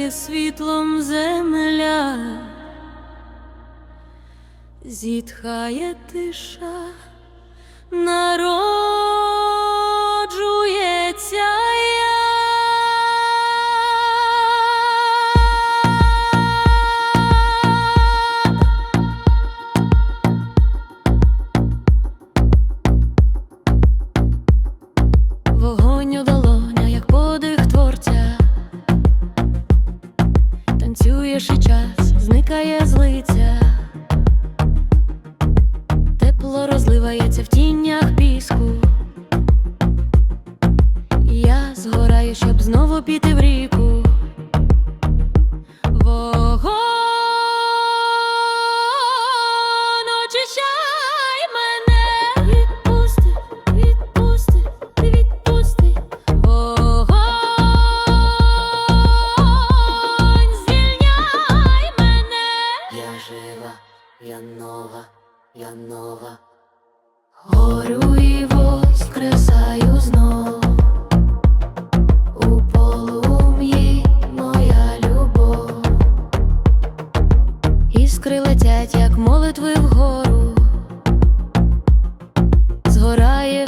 сяє світлом земля, зітхає тиша, народжується час, зникає злиця, тепло розливається в тіннях піску. Я згораю, щоб знову піти в ріку. Я нова. Горю і воскресаю знов у моя любов. Іскри летять, як молитви вгору. Згорає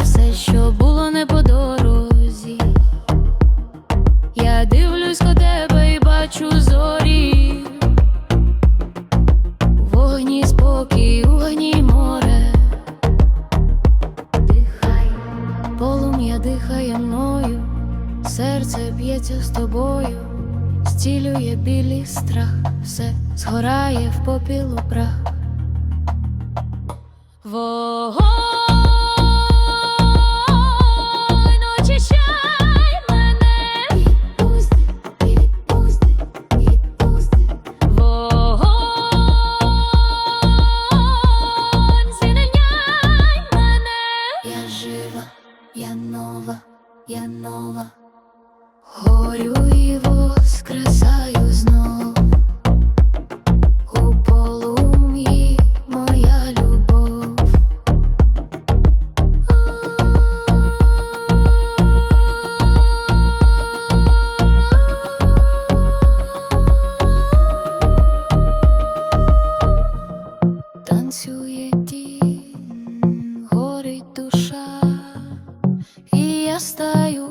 дихає мною, серце б'ється з тобою, зцілює білий страх, все згорає в попілу прах. Вогонь, я нова. Горю і воскресаю стаю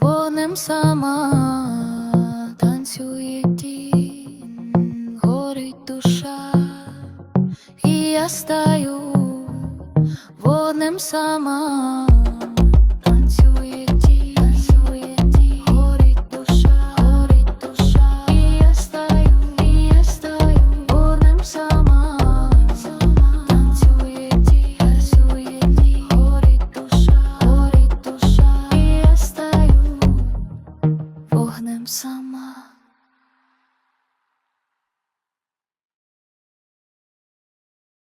вогнем сама, танцює тінь, горить душа, і я стаю вогнем сама. вогнем сама.